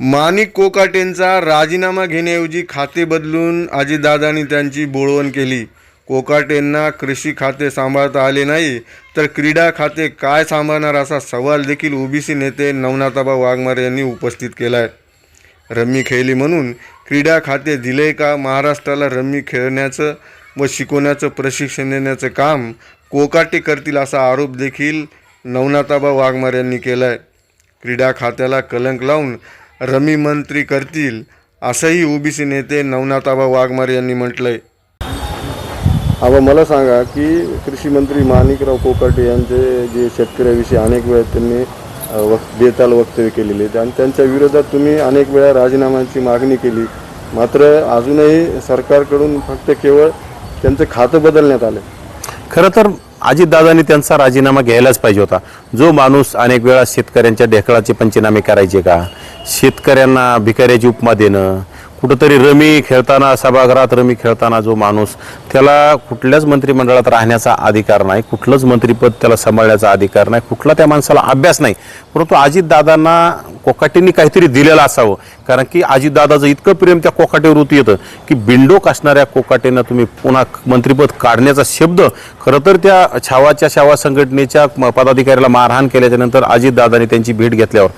माणिक कोकाटेंचा राजीनामा घेण्याऐवजी खाते बदलून आजीदादांनी त्यांची बोळवण केली. कोकाटेंना कृषी खाते सांभाळता आले नाही तर क्रीडा खाते काय सांभाळणार असा सवाल देखील ओबीसी नेते नवनाथाबा वाघमारे यांनी उपस्थित केला आहे रम्मी खेळली म्हणून क्रीडा खाते दिले का महाराष्ट्राला रम्मी खेळण्याचं व शिकवण्याचं प्रशिक्षण देण्याचं काम कोकाटे करतील असा आरोप देखील नवनाथाबा वाघमारे यांनी केला आहे क्रीडा खात्याला कलंक लावून रमी मंत्री करतील असंही ओबीसी नेते नवनाथाबा वाघमारे यांनी म्हटलंय. आबा मला सांगा की कृषी मंत्री माणिकराव कोकाटे यांचे जे शेतकऱ्याविषयी अनेक वेळा त्यांनी वक बेताल वक्तव्य केलेले आहेत आणि त्यांच्या विरोधात तुम्ही अनेक वेळा राजीनाम्याची मागणी केली. मात्र अजूनही सरकारकडून फक्त केवळ त्यांचं खातं बदलण्यात आलं खरं तर अजितदादांनी त्यांचा राजीनामा घ्यायलाच पाहिजे होता. जो माणूस अनेक वेळा शेतकऱ्यांच्या ढेकळाचे पंचनामे करायचे का? शेतकऱ्यांना भिकाऱ्याची उपमा देणं कुठंतरी रमी खेळताना सभागृहात रमी खेळताना जो माणूस त्याला कुठल्याच मंत्रिमंडळात राहण्याचा अधिकार नाही कुठलंच मंत्रिपद त्याला सांभाळण्याचा अधिकार नाही कुठला त्या माणसाला अभ्यास नाही. परंतु अजितदादांना कोकाटींनी काहीतरी दिलेलं असावं. कारण की अजितदादाचं इतकं प्रेम त्या कोकाटेवर होत येतं की बिंडोक असणाऱ्या कोकाटेंना तुम्ही पुन्हा मंत्रिपद काढण्याचा शब्द खरं तर त्या छावाच्या छावा संघटनेच्या पदाधिकाऱ्याला मारहाण केल्याच्यानंतर अजितदादाने अजितदादांनी त्यांची भेट घेतल्यावर.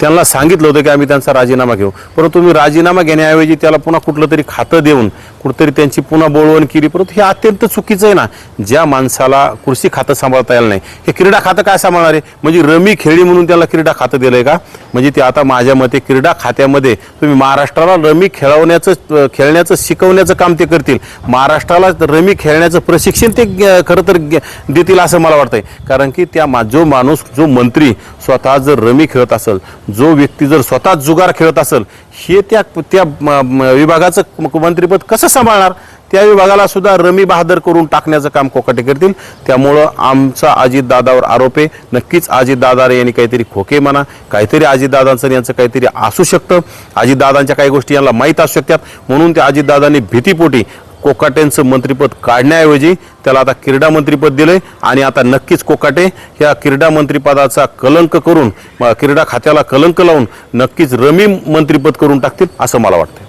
त्यांना सांगितलं होतं की आम्ही त्यांचा राजीनामा घेऊ. परंतु तुम्ही राजीनामा घेण्याऐवजी त्याला पुन्हा कुठलं तरी खातं देऊन कुठंतरी त्यांची पुन्हा बोळवण केली. परंतु हे अत्यंत चुकीचं आहे ना. ज्या माणसाला कृषी खातं सांभाळता येईल नाही. हे क्रीडा खातं काय सांभाळणार? आहे म्हणजे रमी खेळी म्हणून त्याला क्रीडा खातं दिलं आहे का? म्हणजे ते आता माझ्या मते क्रीडा खात्यामध्ये तुम्ही महाराष्ट्राला रमी खेळवण्याचं खेळण्याचं शिकवण्याचं काम ते करतील. महाराष्ट्राला रमी खेळण्याचं प्रशिक्षण ते खरं तर देतील असं मला वाटतंय. कारण की त्या मा जो माणूस जो मंत्री स्वतः जर रमी खेळत असेल जो व्यक्ती जर स्वतः जुगार खेळत असेल हे त्या त्या विभागाचं मंत्रीपद मंत्रिपद कसं सांभाळणार? त्या विभागाला सुद्धा रमी बहादर करून टाकण्याचं काम कोकाटे करतील. त्यामुळं आमचा अजितदादावर आरोप आहे. नक्कीच अजितदादा यांनी काहीतरी खोके म्हणा काहीतरी अजितदादांचं दादांचं यांचं काहीतरी असू शकतं. अजितदादांच्या काही गोष्टी यांना माहीत असू शकतात. म्हणून त्या अजितदादांनी भीतीपोटी कोकाटेंचं मंत्रीपद काढण्याऐवजी त्याला आता क्रीडा मंत्रीपद दिले आणि आता नक्कीच कोकाटे या क्रीडा मंत्रीपदाचा कलंक करून क्रीडा खात्याला कलंक लावून नक्कीच रमी मंत्रीपद करून टाकतील असं मला वाटतं